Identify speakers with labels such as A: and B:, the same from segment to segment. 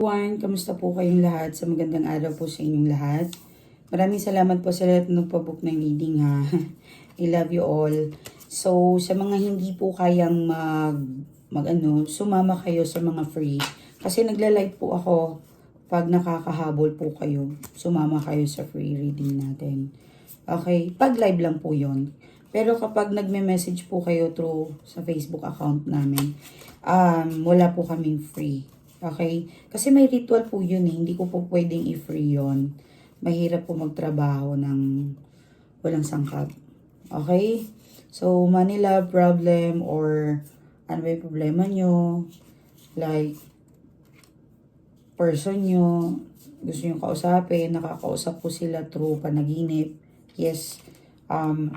A: Everyone, kamusta po kayong lahat? Sa magandang araw po sa inyong lahat. Maraming salamat po sa lahat ng nagpabook ng reading ha. I love you all. So, sa mga hindi po kayang mag, mag ano, sumama kayo sa mga free. Kasi nagla-live po ako pag nakakahabol po kayo. Sumama kayo sa free reading natin. Okay? Pag live lang po yon. Pero kapag nagme-message po kayo through sa Facebook account namin, um, wala po kaming free. Okay? Kasi may ritual po yun eh. Hindi ko po pwedeng i-free yon. Mahirap po magtrabaho ng walang sangkap. Okay? So, Manila problem or ano ba yung problema nyo? Like, person nyo, gusto nyo kausapin, nakakausap po sila through panaginip. Yes. Um,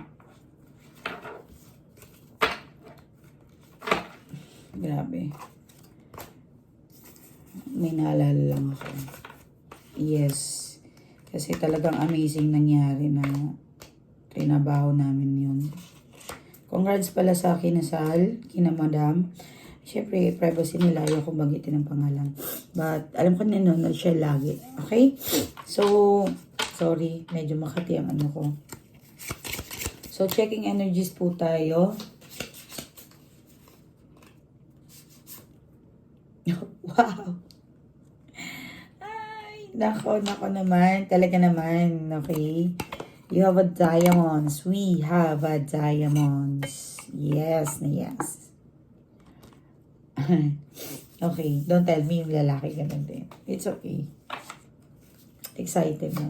A: grabe. May naalala lang ako. Yes. Kasi talagang amazing nangyari na trinabaho namin yun. Congrats pala sa akin na Sal, kina Madam. Siyempre, privacy nila, ayaw kong bagitin ang pangalan. But, alam ko nanonood siya lagi. Okay? So, sorry, medyo makati ang ano ko. So, checking energies po tayo. wow! Nako, nako naman. Talaga naman. Okay? You have a diamonds. We have a diamonds. Yes na yes. okay, don't tell me yung lalaki ganun din. It's okay. Excited na.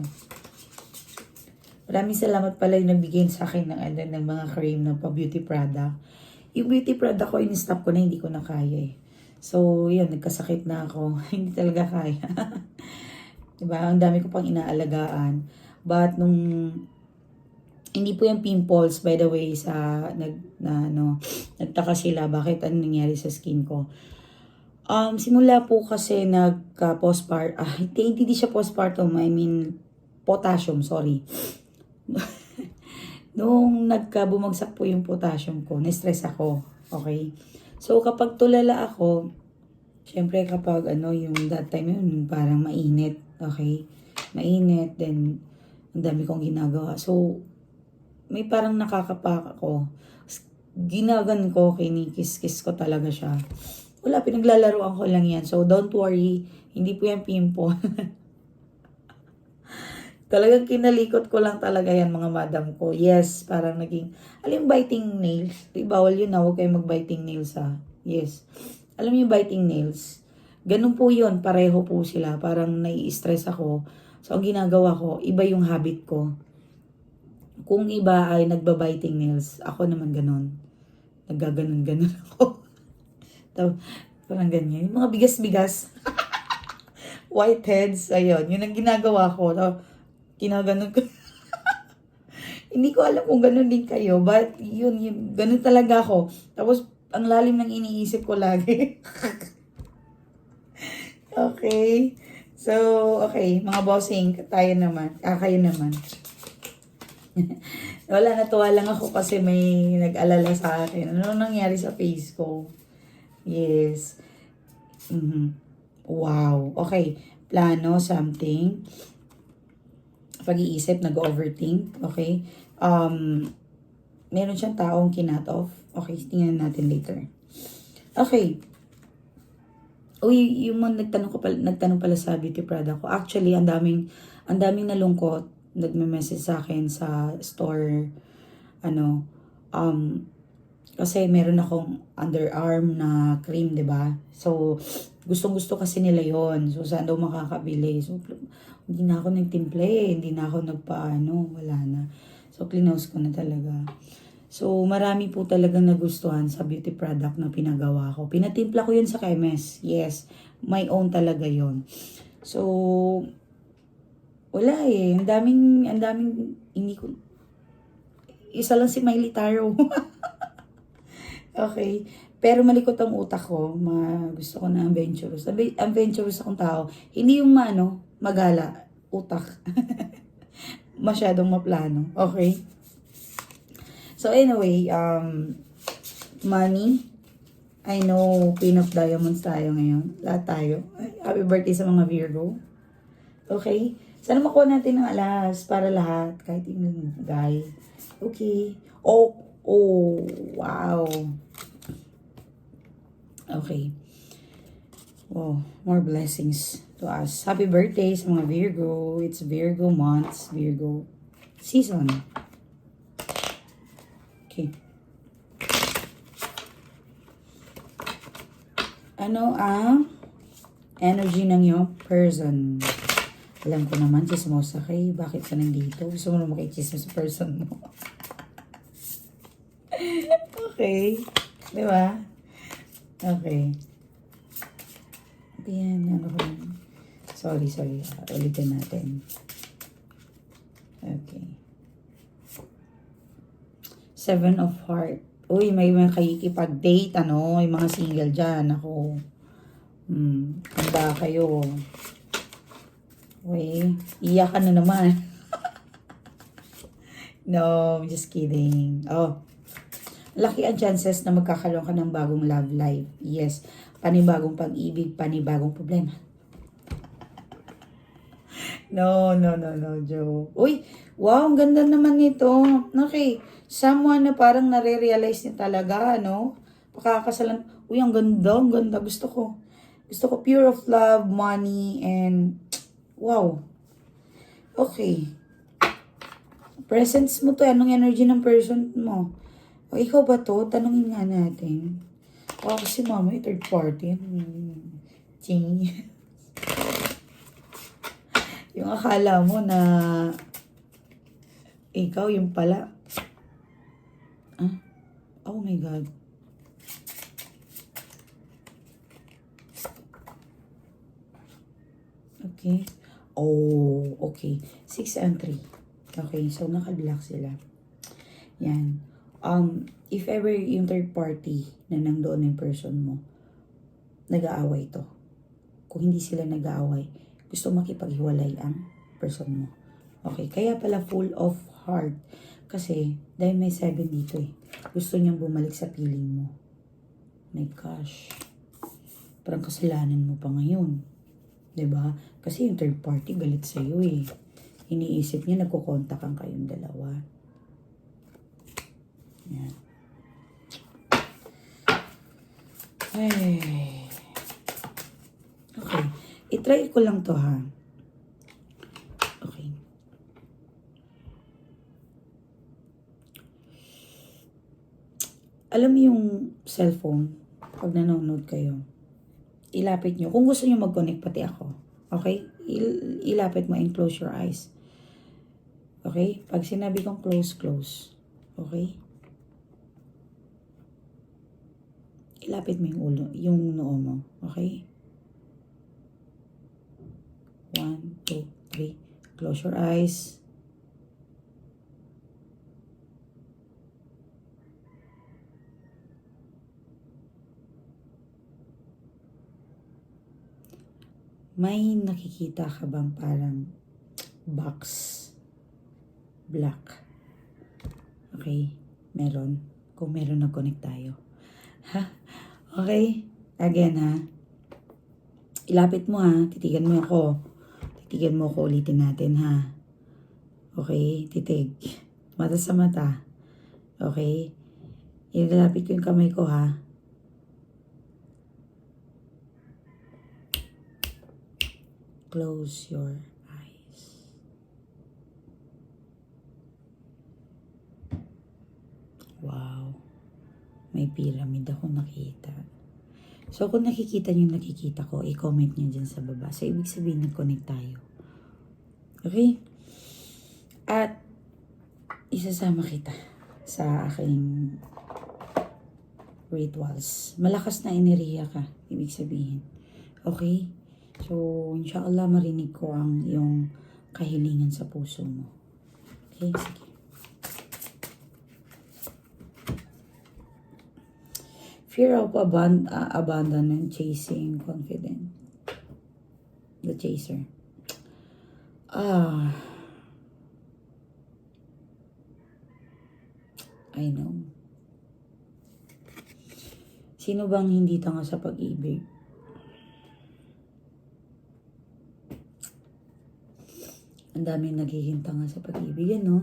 A: Maraming salamat pala yung nagbigay sa akin ng, ano, ng mga cream ng pa-beauty product. Yung beauty product ko, in-stop ko na, hindi ko na kaya eh. So, yun, nagkasakit na ako. hindi talaga kaya. diba? Ang dami ko pang inaalagaan. But, nung hindi po yung pimples by the way sa nag na ano nagtaka sila bakit ano nangyari sa skin ko. Um simula po kasi nagka postpartum ah hindi, hindi siya postpartum I mean potassium sorry. Nung nagka bumagsak po yung potassium ko, na-stress ako. Okay? So kapag tulala ako, syempre kapag ano yung that time yun parang mainit, okay? Mainit then ang dami kong ginagawa. So may parang nakakapak ako. Ginagan ko, kinikis-kis ko talaga siya. Wala, pinaglalaroan ko lang yan. So, don't worry. Hindi po yan pimple. Talagang kinalikot ko lang talaga yan mga madam ko. Yes, parang naging, alam yung biting nails? Di bawal yun na, huwag kayong mag-biting nails ha. Yes. Alam yung biting nails? Ganun po yun, pareho po sila. Parang nai-stress ako. So, ang ginagawa ko, iba yung habit ko. Kung iba ay nagbabiting nails, ako naman ganun. Naggaganon-ganon ako. Parang ganyan. Yung mga bigas-bigas. Whiteheads, ayun. Yun ang ginagawa ko. Tapos, kinaganon ko. Hindi ko alam kung ganun din kayo, but yun, yun, ganun talaga ako. Tapos, ang lalim ng iniisip ko lagi. Okay. So, okay, mga bossing, tayo naman. Ah, kayo naman. Wala, natuwa lang ako kasi may nag-alala sa akin. Ano nangyari sa face ko? Yes. Mhm. Wow. Okay. Plano, something. Pag-iisip, nag-overthink. Okay. Um, meron siyang taong kinat off. Okay, tingnan natin later. Okay. Uy, yung mga nagtanong ko pala, nagtanong pala sa beauty product ko. Actually, ang daming, ang daming nalungkot nagme-message sa akin sa store ano um kasi meron akong underarm na cream, 'di ba? So gustong-gusto kasi nila 'yon. So saan daw makakabili? So hindi na ako nagtimple, eh. hindi na ako nagpaano, wala na. So clinose ko na talaga. So marami po talaga nagustuhan sa beauty product na pinagawa ko. Pinatimpla ko 'yun sa KMS. Yes, my own talaga 'yon. So wala eh. Ang daming, ang daming, hindi ko, isa lang si Miley Taro. okay. Pero malikot ang utak ko. Ma, gusto ko na adventurous. Adve- Adventurous akong tao. Hindi yung ano, magala. Utak. Masyadong maplano. Okay. So anyway, um, money. I know, Queen of Diamonds tayo ngayon. Lahat tayo. Ay, Happy birthday sa mga Virgo. Okay? Sana makuha natin ng alas para lahat. Kahit yung guy. Okay. Oh, oh, wow. Okay. Oh, more blessings to us. Happy birthday sa mga Virgo. It's Virgo months, Virgo season. Okay. Ano ang energy ng iyong person? Alam ko naman, chismosa kay. Bakit ka nandito? Gusto mo na makichismosa sa person mo. okay. Di ba? Okay. Ayan, ano ko. Sorry, sorry. Ulitin natin. Okay. Seven of Heart. Uy, may mga kayikipag-date, ano? Yung mga single dyan. Ako. Hmm. Handa kayo. Uy, iyak ka na naman. no, I'm just kidding. Oh. Laki ang chances na magkakaroon ka ng bagong love life. Yes. Panibagong pag-ibig, panibagong problema. No, no, no, no, Joe. Uy, wow, ang ganda naman nito. Okay, someone na parang nare-realize niya talaga, no? Pakakasalan. Uy, ang ganda, ang ganda. Gusto ko. Gusto ko pure of love, money, and wow. Okay. Presence mo to, anong energy ng person mo? O, ikaw ba to? Tanungin nga natin. O, kasi mama, yung third party. Ching. yung akala mo na ikaw yung pala. Ah? Oh my God. Okay. Oh, okay. 6 and 3. Okay, so nakablock sila. Yan. Um, if ever yung third party na nandoon yung person mo, nag-aaway to. Kung hindi sila nag-aaway, gusto makipaghiwalay ang person mo. Okay, kaya pala full of heart. Kasi, dahil may seven dito eh. Gusto niyang bumalik sa piling mo. My gosh. Parang kasalanan mo pa ngayon. ba? Kasi yung third party galit sa iyo eh. Iniisip niya nagko-contact ang kayong dalawa. Yan. Ay. Okay. I-try ko lang to ha. Okay. Alam mo yung cellphone, pag nanonood kayo, ilapit nyo. Kung gusto nyo mag-connect, pati ako. Okay? Il- ilapit mo and close your eyes. Okay? Pag sinabi kong close, close. Okay? Ilapit mo yung ulo, yung noo mo. Okay? One, two, three. Close your eyes. May nakikita ka bang parang box black? Okay? Meron? Kung meron, nag-connect tayo. Ha? Okay? Again, ha? Ilapit mo, ha? Titigan mo ako. Titigan mo ako. Ulitin natin, ha? Okay? Titig. Mata sa mata. Okay? Ilalapit ko yung kamay ko, ha? Close your eyes. Wow. May pyramid ako nakita. So, kung nakikita yung nakikita ko, i-comment niyo dyan sa baba. So, ibig sabihin, nag-connect tayo. Okay? At, isasama kita sa aking rituals. Malakas na enerhiya ka, ibig sabihin. Okay? So, inshallah marinig ko ang yung kahilingan sa puso mo. Okay, sige. Fear of aban- uh, abandonment, chasing, confident. The chaser. Ah. I know. Sino bang hindi tanga sa pag-ibig? Ang daming nagiging tanga sa pag-ibig, yan, no?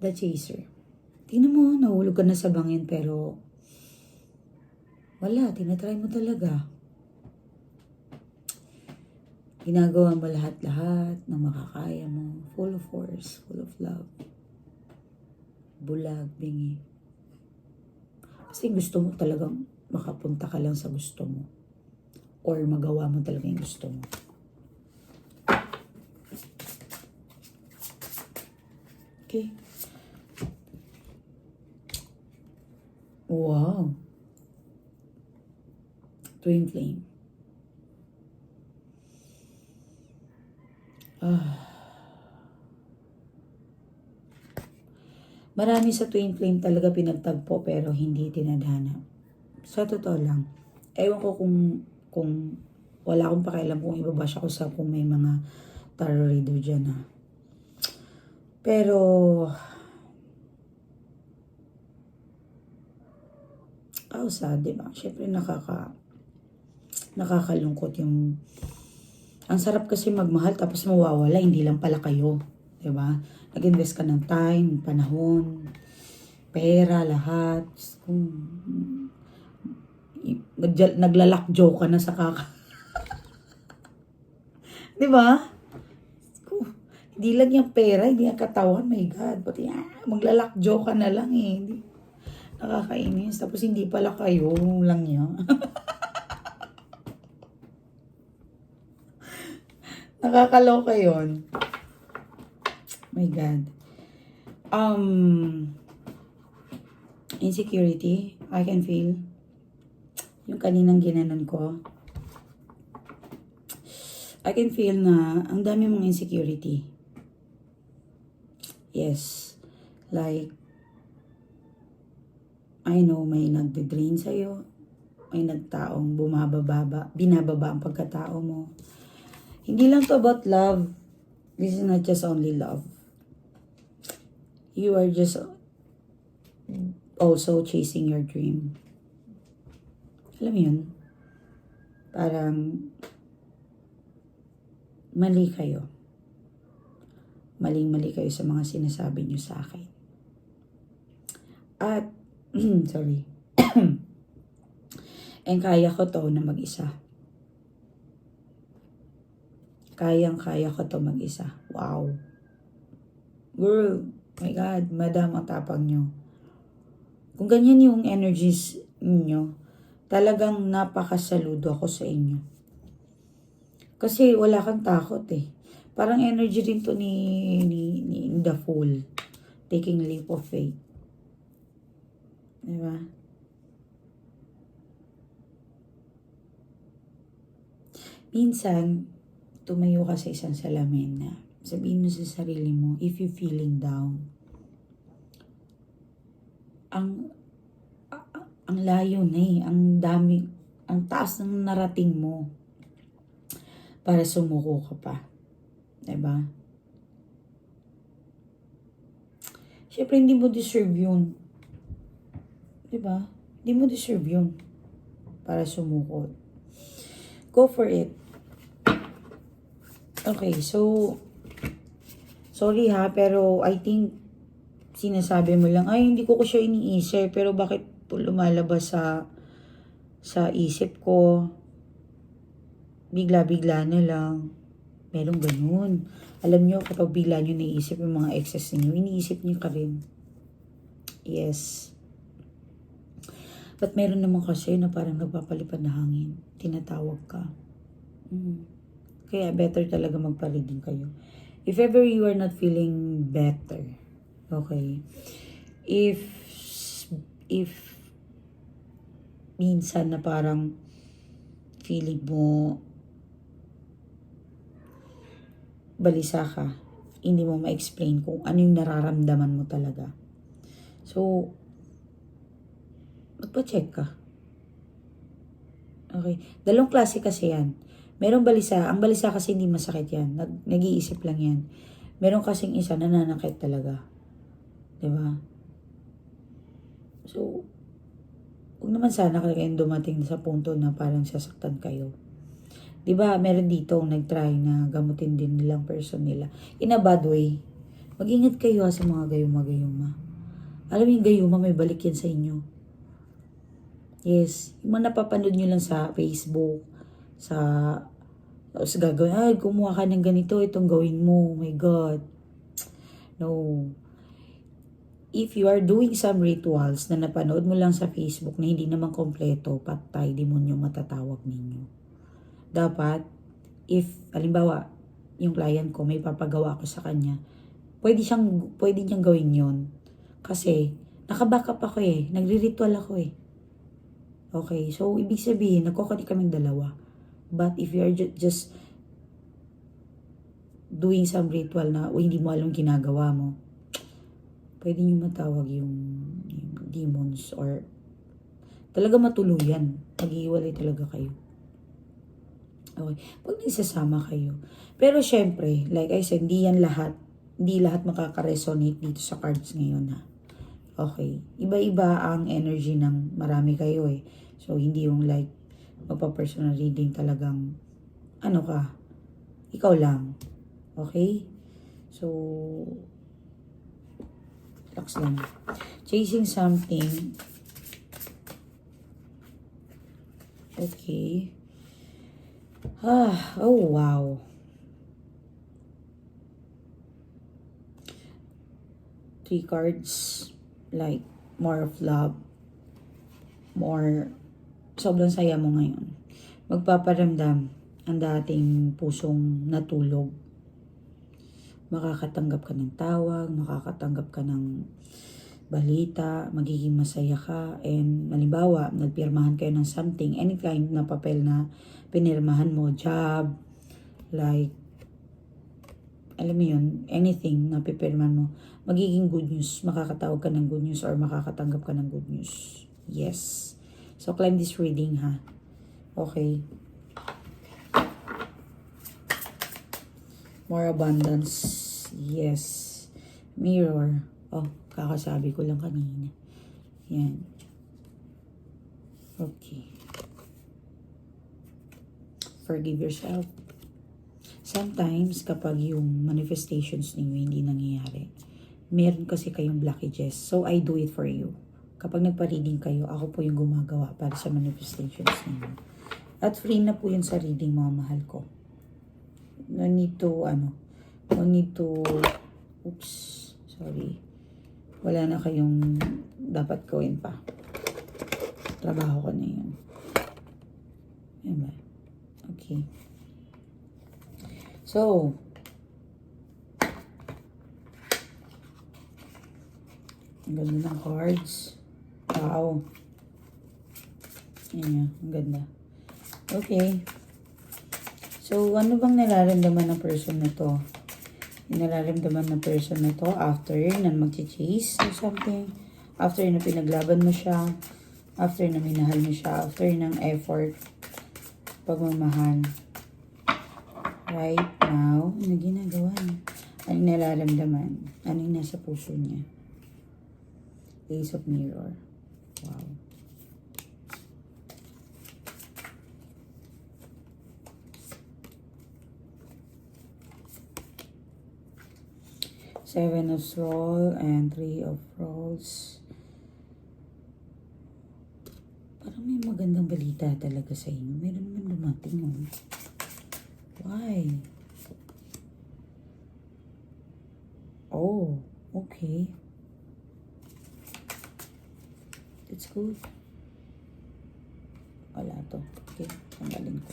A: The Chaser. Tingnan mo, nahulog ka na sa bangin, pero wala, tinatry mo talaga. Ginagawa mo lahat-lahat na makakaya mo. Full of force, full of love. Bulag, bingi. Kasi gusto mo talagang makapunta ka lang sa gusto mo. Or magawa mo talaga yung gusto mo. Okay. Wow. Twin flame. Ah. Marami sa twin flame talaga pinagtagpo pero hindi tinadhana. Sa totoo lang. Ewan ko kung kung wala akong pakialam kung ibabash ako sa kung may mga tarot reader dyan ha. Pero sad, di ba? Siyempre nakaka nakakalungkot yung ang sarap kasi magmahal tapos mawawala, hindi lang pala kayo. 'Di ba? Nag-invest ka ng time, panahon, pera, lahat. Kung nagja- naglalak-joke ka na sa kaka. 'Di ba? Hindi lang yung pera, hindi yung katawan, my God. Pati ah, maglalak-joke ka na lang eh. Hindi, nakakainis. Tapos hindi pala kayo lang yan. Nakakaloka yon. My God. Um, insecurity, I can feel. Yung kaninang ginanon ko. I can feel na ang dami mong insecurity. Yes. Like, I know may nagde-drain sa'yo. May nagtaong bumababa, binababa ang pagkatao mo. Hindi lang to about love. This is not just only love. You are just also chasing your dream. Alam mo yun? Parang mali kayo. Maling-mali kayo sa mga sinasabi niyo sa akin. At, sorry. And kaya ko to na mag-isa. Kayang-kaya ko to mag-isa. Wow. Girl, my God, madam, ang tapang nyo. Kung ganyan yung energies ninyo, talagang napakasaludo ako sa inyo. Kasi wala kang takot eh. Parang energy din to ni, ni, ni The Fool. Taking leap of faith. Diba? Minsan, tumayo ka sa isang salamin na sabihin mo sa sarili mo, if you feeling down, ang ang layo na eh, ang dami, ang taas ng narating mo para sumuko ka pa. 'Di ba? Siyempre, hindi mo deserve yun. 'Di ba? Hindi mo deserve yun para sumuko. Go for it. Okay, so, sorry ha, pero I think sinasabi mo lang, ay hindi ko ko siya iniisip, pero bakit lumalabas sa sa isip ko, bigla-bigla na lang. Merong ganun. Alam nyo, kapag bigla nyo naisip yung mga exes niyo, iniisip nyo ka rin. Yes. But meron naman kasi na parang nagpapalipad na hangin. Tinatawag ka. Mm. Kaya better talaga magpa-reading kayo. If ever you are not feeling better, okay, if, if minsan na parang feeling mo balisa ka, hindi mo ma-explain kung ano yung nararamdaman mo talaga. So, magpa-check ka. Okay. Dalawang klase kasi yan. Merong balisa. Ang balisa kasi hindi masakit yan. Nag, nag-iisip lang yan. Meron kasing isa nananakit talaga. ba? So, huwag naman sana kayong dumating sa punto na parang sasaktan kayo. 'Di ba meron dito nag-try na gamutin din nilang person nila. In a bad way. Mag-ingat kayo ha, sa mga gayuma-gayuma. Alam yung gayuma, may balik yan sa inyo. Yes. Yung mga napapanood nyo lang sa Facebook, sa... Tapos gagawin, ay, kumuha ka ng ganito, itong gawin mo. Oh my God. No. If you are doing some rituals na napanood mo lang sa Facebook na hindi naman kompleto, patay, demonyo matatawag ninyo. Dapat, if, halimbawa, yung client ko, may papagawa ko sa kanya, pwede siyang, pwede niyang gawin yon Kasi, nakabackup ako eh. Nagri-ritual ako eh. Okay, so ibig sabihin, nagkukuli kaming dalawa. But if you are ju- just doing some ritual na o hindi mo alam ginagawa mo, pwede nyo matawag yung, yung demons or talaga matuluyan. Maghiwalay talaga kayo. Okay. Pag nagsasama kayo. Pero syempre, like I said, hindi yan lahat. Hindi lahat makaka-resonate dito sa cards ngayon ha. Okay. Iba-iba ang energy ng marami kayo eh. So, hindi yung like, magpa-personal reading talagang, ano ka, ikaw lang. Okay? So, relax lang. Chasing something. Okay. Ah, oh wow. Three cards like more of love, more sobrang saya mo ngayon. Magpaparamdam ang dating pusong natulog. Makakatanggap ka ng tawag, makakatanggap ka ng balita, magiging masaya ka, and malimbawa, nagpirmahan kayo ng something, any kind na papel na pinirmahan mo, job, like, alam mo yun, anything na pipirman mo, magiging good news. Makakatawag ka ng good news or makakatanggap ka ng good news. Yes. So, climb this reading, ha? Okay. More abundance. Yes. Mirror. Oh, kakasabi ko lang kanina. Yan. Okay. Forgive yourself. Sometimes, kapag yung manifestations ninyo hindi nangyayari, meron kasi kayong blockages. So, I do it for you. Kapag nagpa-reading kayo, ako po yung gumagawa para sa manifestations ninyo. At free na po yun sa reading, mga mahal ko. No need to, ano, no need to, oops, sorry. Wala na kayong dapat gawin pa. Trabaho ko na yun. Ba? Okay. So, ang ganda ng cards. Wow. Yan yun, ang ganda. Okay. So, ano bang nararamdaman ng person na to? Yung ng person na to after na mag-chase or something. After na pinaglaban mo siya. After na minahal mo siya. After ng effort. Pagmamahal. Right now, ano ginagawa niya? Anong nararamdaman? Anong nasa puso niya? Ace of Mirror. Wow. Seven of Rolls and Three of Rolls. Parang may magandang balita talaga sa inyo. Meron naman dumating, oh. Why? Oh, okay. It's good. Wala to. Okay, tanggalin ko.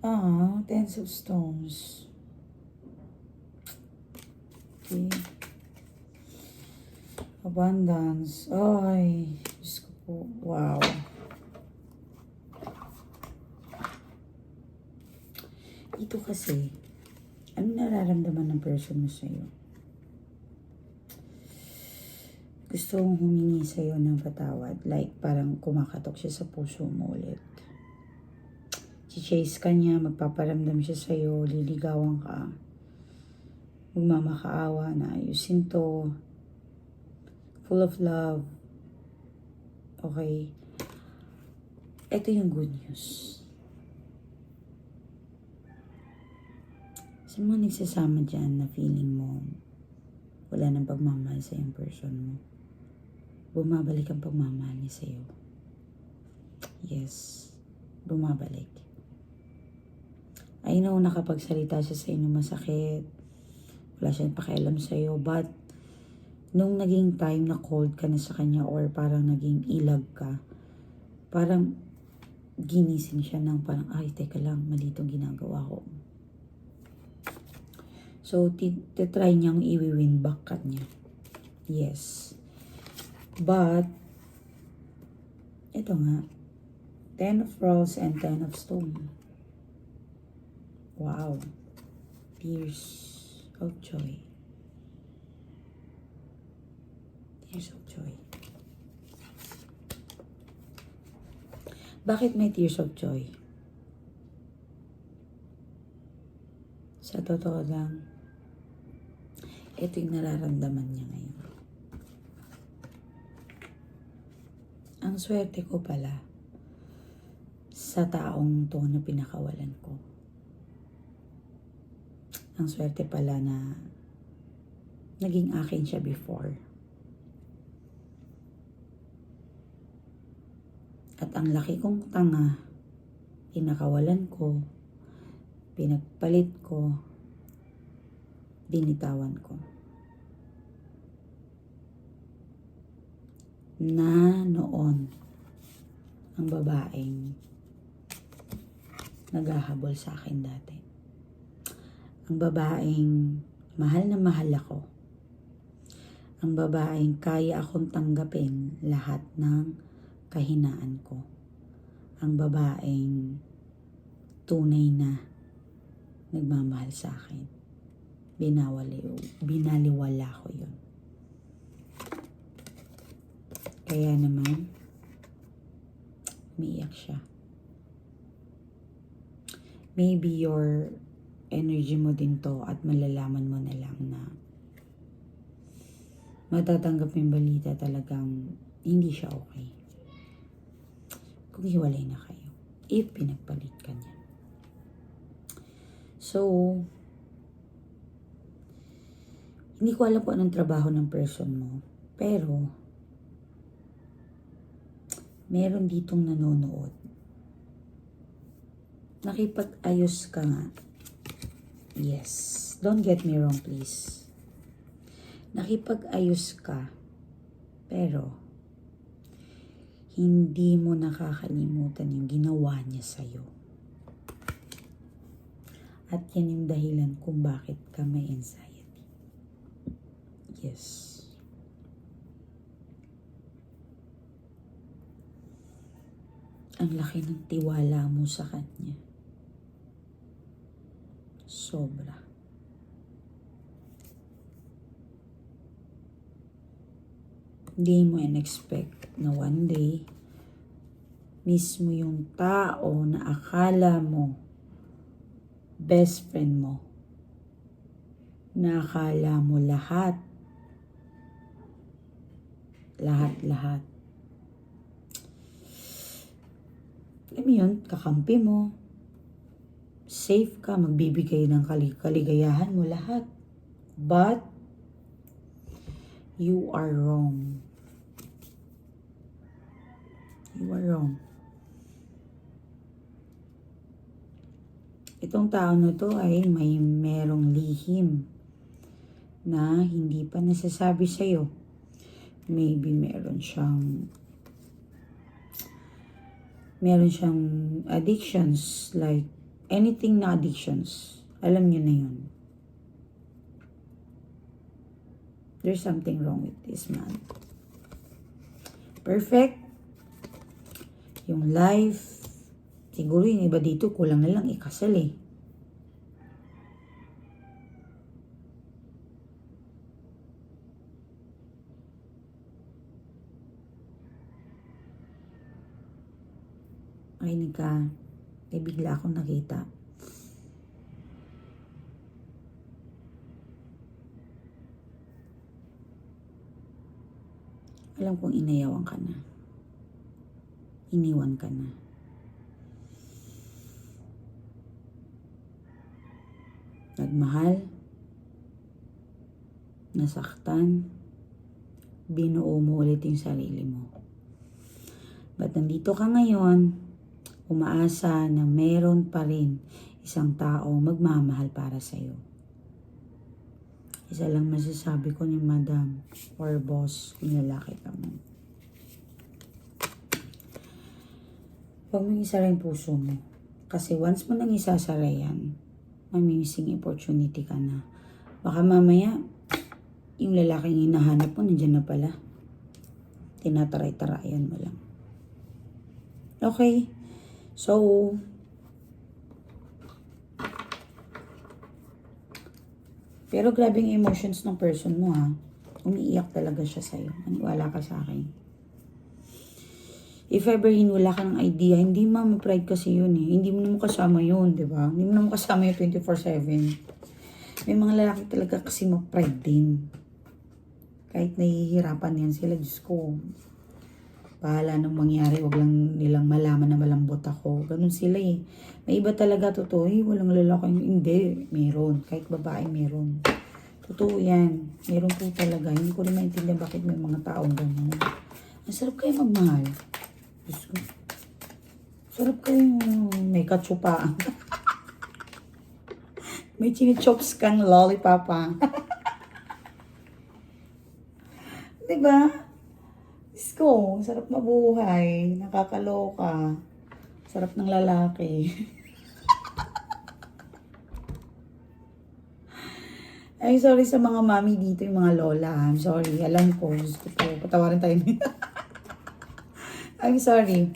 A: Ah, Tens of Stones. Okay. Abundance. Ay, Diyos ko po. Wow. Ito kasi, ano nararamdaman ng person mo sa'yo? Gusto kong humingi sa'yo ng patawad. Like, parang kumakatok siya sa puso mo ulit. Chase ka niya, magpaparamdam siya sa'yo, liligawan ka. Magmamakaawa na ayusin to. Full of love. Okay. Ito yung good news. Sa mga nagsasama dyan na feeling mo wala nang pagmamahal sa yung person mo, bumabalik ang pagmamahal niya sa'yo. Yes, bumabalik. I know nakapagsalita siya sa inyo masakit, wala siyang pakialam sa'yo, but nung naging time na cold ka na sa kanya or parang naging ilag ka, parang ginising siya ng parang, ay, teka lang, mali itong ginagawa ko. So, ti- titry niyang i-win back ka niya. Yes. But, ito nga, Ten of Rose and Ten of Stone. Wow. Tears of joy. Tears of joy. Bakit may tears of joy? Sa totoo lang, ito yung nararamdaman niya ngayon. Ang swerte ko pala sa taong to na pinakawalan ko. Ang swerte pala na naging akin siya before. At ang laki kong tanga, pinakawalan ko, pinagpalit ko, binitawan ko. Na noon, ang babaeng naghahabol sa akin dati. Ang babaeng mahal na mahal ako. Ang babaeng kaya akong tanggapin lahat ng kahinaan ko. Ang babaeng tunay na nagmamahal sa akin. Binawali, binaliwala ko yun. Kaya naman, umiiyak siya. Maybe your energy mo din to at malalaman mo na lang na matatanggap yung balita talagang hindi siya okay. Kung hiwalay na kayo. If pinagpalit ka niya. So, hindi ko alam kung anong trabaho ng person mo. Pero, meron ditong nanonood. Nakipag-ayos ka nga. Yes. Don't get me wrong, please. Nakipag-ayos ka. Pero, hindi mo nakakalimutan yung ginawa niya sa'yo. At yan yung dahilan kung bakit ka may anxiety. Yes. Ang laki ng tiwala mo sa kanya. Sobra. Hindi mo in-expect na one day, mismo yung tao na akala mo best friend mo, na akala mo lahat, lahat-lahat, alam mo yun, kakampi mo, safe ka, magbibigay ng kali- kaligayahan mo lahat. But, you are wrong. You are wrong. Itong tao na to ay may merong lihim na hindi pa nasasabi sa'yo. Maybe meron siyang meron siyang addictions like anything na addictions. Alam niyo na yun. There's something wrong with this man. Perfect. Yung life, siguro yung iba dito, kulang na lang ikasal eh. Makinig ka. Eh, bigla akong nakita. Alam kong inayawan ka na. Iniwan ka na. Nagmahal. Nasaktan. Binuo mo ulit yung sarili mo. Ba't nandito ka ngayon, umaasa na meron pa rin isang tao magmamahal para sa'yo. Isa lang masasabi ko ni madam or boss kung lalaki ka man. Huwag mong isara yung puso mo. Kasi once mo nang isasara yan, mamising opportunity ka na. Baka mamaya, yung lalaking hinahanap mo, nandiyan na pala. Tinataray-tarayan mo lang. Okay. So, pero grabe yung emotions ng person mo ha. Umiiyak talaga siya sa'yo. Maniwala ka sa akin. If ever hinula ka ng idea, hindi mama pride kasi yun eh. Hindi mo naman kasama yun, di ba? Hindi mo naman kasama yun 24-7. May mga lalaki talaga kasi ma-pride din. Kahit nahihirapan yan sila, Diyos ko. Bahala nung mangyari, wag lang nilang malaman na malambot ako. Ganun sila eh. May iba talaga, totoo. Eh, walang lalaki. Hindi, meron. Kahit babae, meron. Totoo yan. Meron po talaga. Hindi ko rin maintindihan bakit may mga taong ganun. Ang sarap kayo magmahal. Diyos ko. Sarap kayo may katsupaan. may chinichops kang lollipop ah. diba? Ko, sarap mabuhay. Nakakaloka. Sarap ng lalaki. Ay, sorry sa mga mami dito, yung mga lola. I'm sorry. Alam ko. Gusto ko. Patawarin tayo. I'm sorry.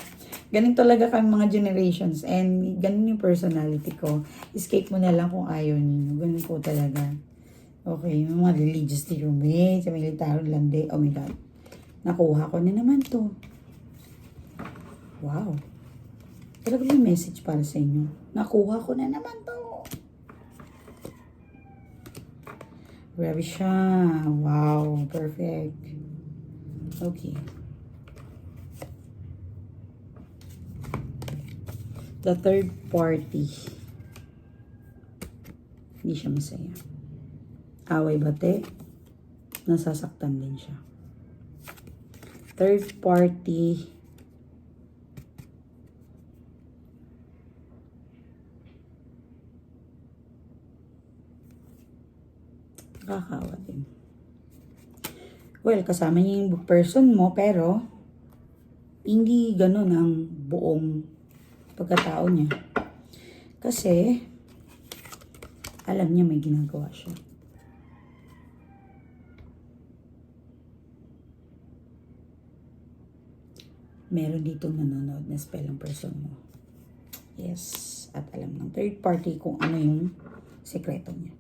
A: Ganun talaga kami mga generations. And ganun yung personality ko. Escape mo na lang kung ayaw niyo. Ganun po talaga. Okay, yung mga religious teammate, sa military lande. Oh my God. Nakuha ko na naman to. Wow. Talaga may message para sa inyo. Nakuha ko na naman to. Grabe siya. Wow. Perfect. Okay. The third party. Hindi siya masaya. Away bate. Nasasaktan din siya. Third party. Nakakawa din. Well, kasama niya yung person mo, pero hindi ganun ang buong pagkatao niya. Kasi, alam niya may ginagawa siya. Meron ditong nanonood na spell ang person mo. Yes. At alam ng third party kung ano yung sekreto niya.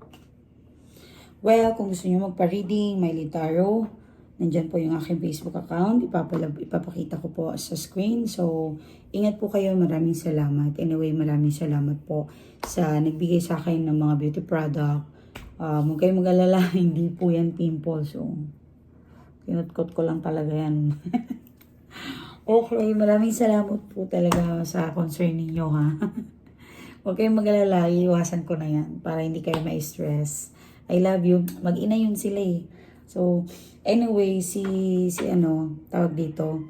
A: Well, kung gusto niyo magpa-reading, may Litaro, nandyan po yung aking Facebook account. Ipapalab, ipapakita ko po sa screen. So, ingat po kayo. Maraming salamat. Anyway, maraming salamat po sa nagbigay sa akin ng mga beauty product. Um, huwag kayong mag-alala, hindi po yan pimples. So, kinutkot ko lang talaga yan. okay, maraming salamat po talaga sa concern ninyo ha. Huwag kayong mag-alala, iiwasan ko na yan para hindi kayo ma-stress. I love you. Mag-ina yun sila eh. So, anyway, si, si ano, tawag dito,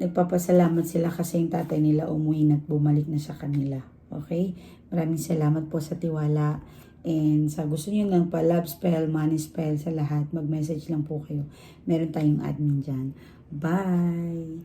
A: nagpapasalamat sila kasi yung tatay nila umuwi na at bumalik na sa kanila. Okay? Maraming salamat po sa tiwala. And sa gusto niyo ng pa love spell, money spell sa lahat, mag-message lang po kayo. Meron tayong admin dyan. Bye!